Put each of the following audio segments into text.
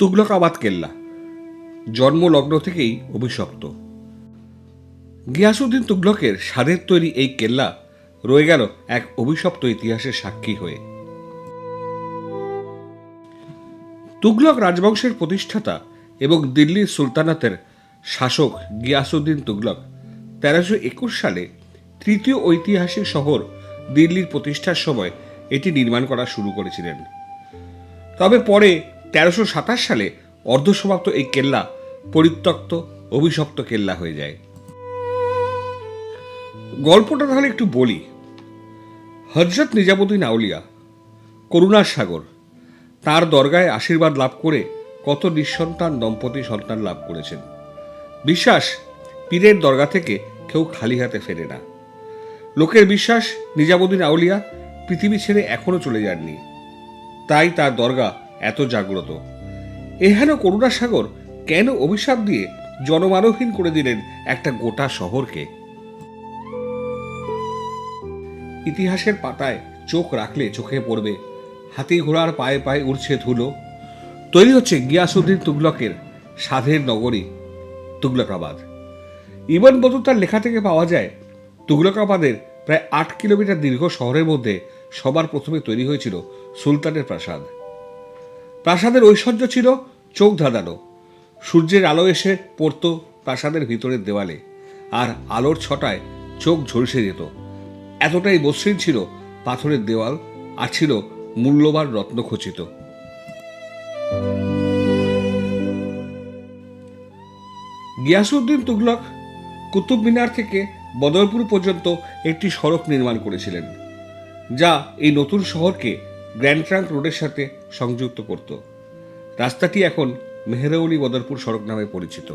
তুগলকাবাদ কেল্লা। জন্মলগ্ন থেকেই অভিশপ্ত। গিয়াসুদ্দিন তুগলকের স্বাদের তৈরি এই কেল্লা রয়ে গেল এক অভিশপ্ত ইতিহাসের সাক্ষী হয়ে। তুগলক রাজবংশের প্রতিষ্ঠাতা এবং দিল্লির সুলতানাতের শাসক গিয়াসুদ্দিন তুগলক তেরোশো একুশ সালে তৃতীয় ঐতিহাসিক শহর দিল্লির প্রতিষ্ঠার সময় এটি নির্মাণ করা শুরু করেছিলেন। তবে পরে তেরোশো সাতাশ সালে অর্ধসমাপ্ত এই কেল্লা পরিত্যক্ত, অভিশপ্ত কেল্লা হয়ে যায়। গল্পটা তাহলে একটু বলি। হজরত নিজামুদ্দিন আউলিয়া, করুণার সাগর, তার দরগায় আশীর্বাদ লাভ করে কত নিঃসন্তান দম্পতি সন্তান লাভ করেছেন। বিশ্বাস পীরের দরগা থেকে কেউ খালি হাতে ফেরে না। লোকের বিশ্বাস, নিজামুদ্দিন আউলিয়া পৃথিবী ছেড়ে এখনও চলে যাননি। তাই তার দরগা এত জাগ্রত। এহেন করুণা সাগর কেন অভিশাপ দিয়ে জনমানবহীন করে দিলেন একটা গোটা শহরকে? ইতিহাসের পাতায় চোখ রাখলে চোখে পড়বে, হাতি ঘোড়ার পায়ে পায়ে উড়ছে ধুলো। তৈরি হচ্ছে গিয়াসুদ্দিন তুগলকের সাধের নগরী, তুগলকাবাদ। ইবন বতুতার লেখা থেকে পাওয়া যায়, তুগলকাবাদের প্রায় আট কিলোমিটার দীর্ঘ শহরের মধ্যে সবার প্রথমে তৈরি হয়েছিল সুলতানের প্রাসাদ। প্রাসাদের ঐশ্বর্য ছিল চোখ ধাঁধানো। সূর্যের আলো এসে পড়তো প্রাসাদের ভিতরের দেওয়ালে, আর আলোর ছটায় চোখ ঝলসে যেত। এতটাই মসৃণ ছিল পাথরের দেওয়াল, আর ছিল মূল্যবান রত্নখচিত গিয়াসুদ্দিন তুগলক কুতুব মিনার থেকে বদরপুর পর্যন্ত একটি সড়ক নির্মাণ করেছিলেন, যা এই নতুন শহরকে গ্র্যান্ড ট্রাঙ্ক রোডের সাথে সংযুক্ত করত। রাস্তাটি এখন মেহরৌলি বদরপুর সড়ক নামে পরিচিত।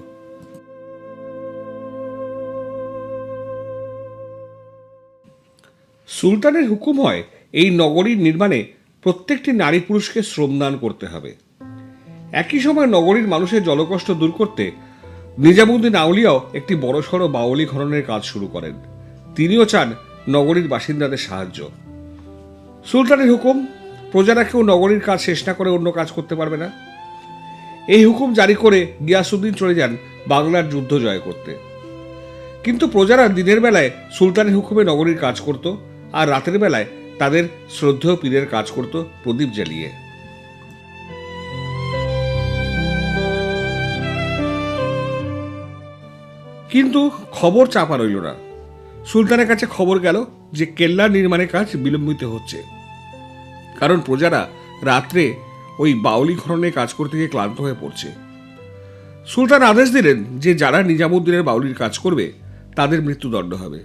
সুলতানের হুকুম হয়, এই নগরীর নির্মাণে প্রত্যেকটি নারী পুরুষকে শ্রমদান করতে হবে। একই সময় নগরীর মানুষের জলকষ্ট দূর করতে নিজামুদ্দিন আউলিয়াও একটি বড়সড় বাউলি খননের কাজ শুরু করেন। তিনিও চান নগরীর বাসিন্দাদের সাহায্য। সুলতানের হুকুম প্রজারা কেউ নগরীর কাজ শেষ না করে অন্য কাজ করতে পারবে না। এই হুকুম জারি করে গিয়াসুদ্দিন চলে যান বাংলার যুদ্ধ জয় করতে। কিন্তু প্রজারা দিনের বেলায় সুলতানের হুকুমে নগরীর কাজ করত আর রাতের বেলায় তাদের শ্রদ্ধেয় পীরের কাজ করত প্রদীপ জ্বালিয়ে। কিন্তু খবর চাপা রইল না। সুলতানের কাছে খবর গেল যে কেল্লা নির্মাণের কাজ বিলম্বিত হচ্ছে। কারণ প্রজারা রাত্রে ওই বাউলি খননে কাজ করতে গিয়ে ক্লান্ত হয়ে পড়ছে। সুলতান আদেশ দিলেন যে যারা নিজামুদ্দিনের বাউলির কাজ করবে, তাদের মৃত্যুদণ্ড হবে।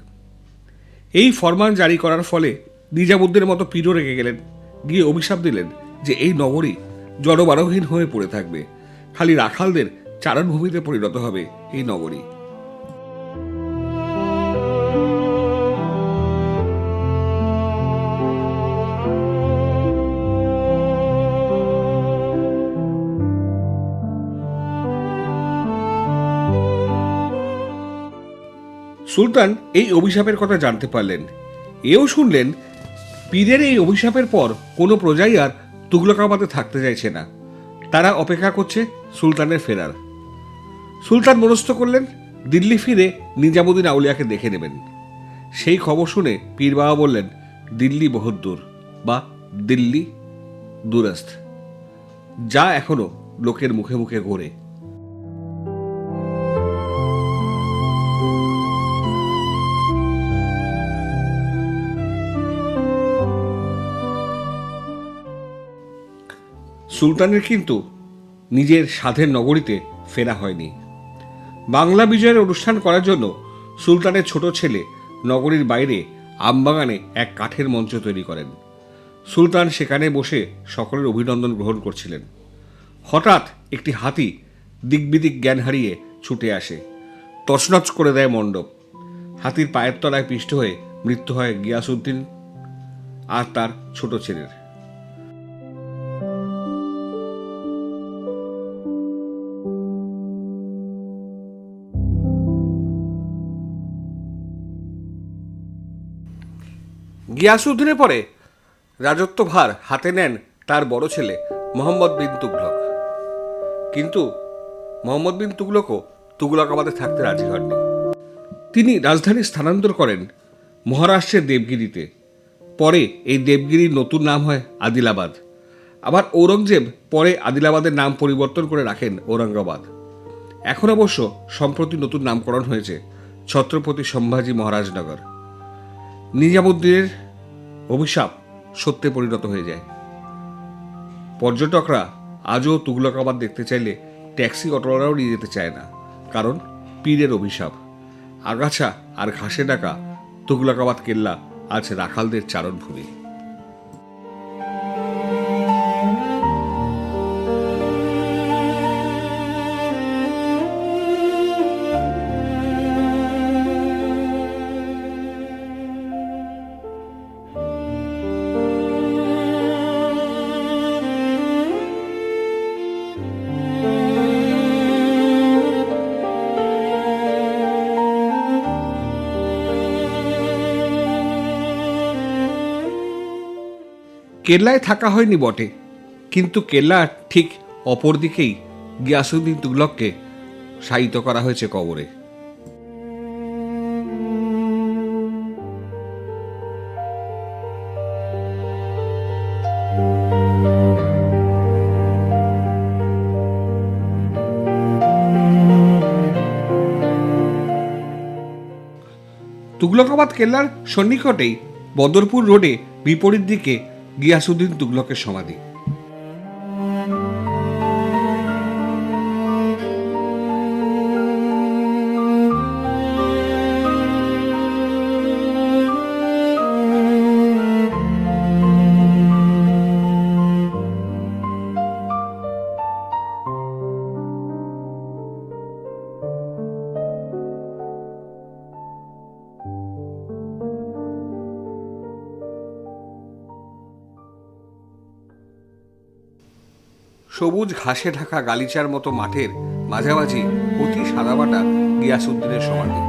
এই ফরমান জারি করার ফলে নিজামুদ্দিনের মতো পীরও রেগে গেলেন। গিয়ে অভিশাপ দিলেন যে এই নগরী জনমানবহীন হয়ে পড়ে থাকবে। খালি রাখালদের চারণভূমিতে পরিণত হবে এই নগরী। সুলতান এই অভিশাপের কথা জানতে পারলেন। এও শুনলেন, পীরের এই অভিশাপের পর কোনো প্রজাই আর তুগলকাবাদে থাকতে চাইছে না। তারা অপেক্ষা করছে সুলতানের ফেরার। সুলতান মনস্থ করলেন, দিল্লি ফিরে নিজামুদ্দিন আউলিয়াকে দেখে নেবেন। সেই খবর শুনে পীর বাবা বললেন, দিল্লি বহুত দূর বা দিল্লি দূরস্থ। যা এখনও লোকের মুখে মুখে ঘোরে। সুলতানের কিন্তু নিজের সাধের নগরীতে ফেরা হয়নি। বাংলা বিজয়ের অনুষ্ঠান করার জন্য সুলতানের ছোট ছেলে নগরীর বাইরে আমবাগানে এক কাঠের মঞ্চ তৈরি করেন। সুলতান সেখানে বসে সকলের অভিনন্দন গ্রহণ করছিলেন। হঠাৎ একটি হাতি দিকবিদিক জ্ঞান হারিয়ে ছুটে আসে। তছনছ করে দেয় মণ্ডপ। হাতির পায়ের তলায় পিষ্ট হয়ে মৃত্যু হয় গিয়াসুদ্দিন আর তার ছোট ছেলের। গিয়াসুদ্দিনের পরে রাজত্বভার হাতে নেন তার বড় ছেলে মোহাম্মদ বিন তুগলক কিন্তু মোহাম্মদ বিন তুগলকও তুগলকাবাদে থাকতে রাজি হননি। তিনি রাজধানী স্থানান্তর করেন মহারাষ্ট্রের দেবগিরিতে। পরে এই দেবগিরির নতুন নাম হয় আদিলাবাদ। আবার ঔরঙ্গজেব পরে আদিলাবাদের নাম পরিবর্তন করে রাখেন ঔরঙ্গাবাদ। এখন অবশ্য সম্প্রতি নতুন নামকরণ হয়েছে ছত্রপতি সম্ভাজি মহারাজনগর। নিজামুদ্দিনের অভিশাপ সত্যে পরিণত হয়ে যায়। পর্যটকরা আজও তুগলকাবাদ দেখতে চাইলে ট্যাক্সি অটোওয়ালাও নিয়ে যেতে চায় না, কারণ পীরের অভিশাপ। আগাছা আর ঘাসে ডাকা তুগলকাবাদ কেল্লা আজ রাখালদের চারণভূমি। কেল্লায় থাকা হয়নি বটে। কিন্তু কেল্লার ঠিক অপর দিকেই গিয়াসুদ্দিন তুগলককে শায়িত করা হয়েছে কবরে। তুগলকাবাদ কেল্লার সন্নিকটেই বদরপুর রোডে বিপরীত দিকে গিয়াসুদ্দিন তুগলকের সমাধি। সবুজ ঘাসে ঢাকা গালিচার মতো মাঠের মাঝামাঝি অতি সাদাবাটা গিয়াসুদ্দিনের সমাধি।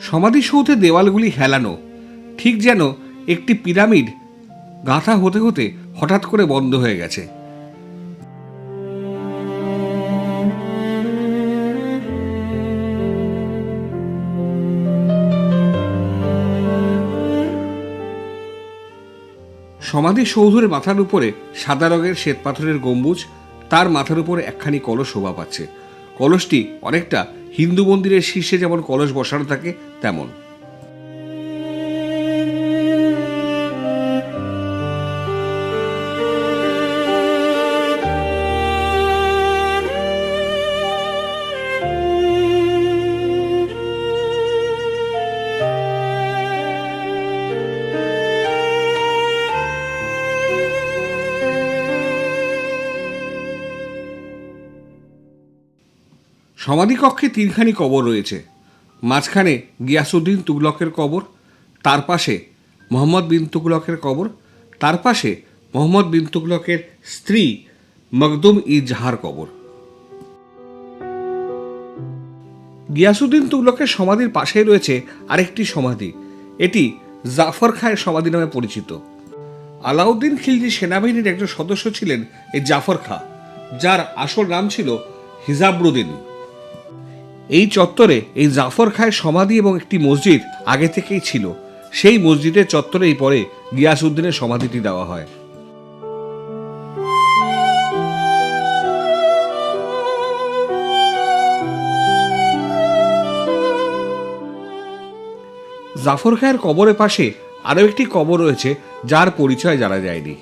সমাধিসৌধে দেওয়ালগুলি হেলানো, ঠিক যেন একটি পিরামিড গাঁথা হতে হতে হঠাৎ করে বন্ধ হয়ে গেছে। সমাধি সৌধুরের মাথার উপরে সাদা রঙের শ্বেত পাথরের গম্বুজ, তার মাথার উপরে একখানি কলস শোভা পাচ্ছে। কলসটি অনেকটা হিন্দু মন্দিরের শীর্ষে যেমন কলস বসানো থাকে, তেমন। সমাধিকক্ষে তিনখানি কবর রয়েছে। মাঝখানে গিয়াসুদ্দিন তুগলকের কবর, তার পাশে মোহাম্মদ বিন তুগলকের কবর, তার পাশে মোহাম্মদ বিন তুগলকের স্ত্রী মখদুম ই জাহার কবর। গিয়াসুদ্দিন তুগলকের সমাধির পাশেই রয়েছে আরেকটি সমাধি। এটি জাফর খায়ের সমাধি নামে পরিচিত। আলাউদ্দিন খিলজি সেনাবাহিনীর একজন সদস্য ছিলেন এই জাফর খা, যার আসল নাম ছিল হিজাবরুদ্দিন। এই চত্বরে এই জাফর খায়ের সমাধি এবং একটি মসজিদ আগে থেকেই ছিল। সেই মসজিদের চত্বরেই পরে গিয়াসউদ্দিনের সমাধিটি দেওয়া হয়। জাফর খায়ের কবরের পাশে আরও একটি কবর রয়েছে, যার পরিচয় জানা যায়নি।